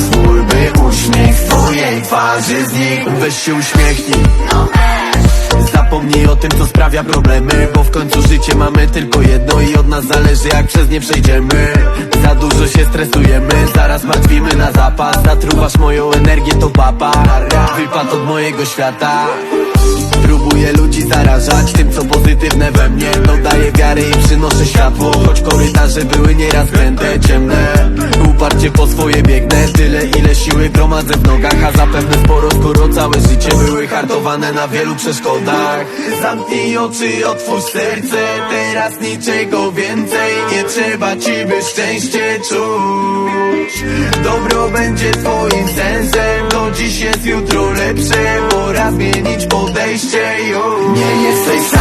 pozwól by uśmiech z twojej twarzy znikł. Weź się uśmiechnij Zapomnij o tym, co sprawia problemy Bo w końcu życie mamy tylko jedno I od nas zależy, jak przez nie przejdziemy. Za dużo się stresujemy Zaraz martwimy na zapas Zatruwasz moją energię, to papa. Wypad od mojego świata. Próbuję ludzi zarażać tym, co pozytywne we mnie. Dodaję wiary i przynoszę światło Choć korytarze były nieraz kręte, Po swoje biegnę Tyle ile siły gromadzę w nogach A zapewne sporo, skoro całe życie były hartowane na wielu przeszkodach. Zamknij oczy, otwórz serce Teraz niczego więcej Nie trzeba ci by szczęście czuć. Dobro będzie twoim sensem To dziś jest jutro lepsze Pora zmienić podejście już. Nie jesteś sam,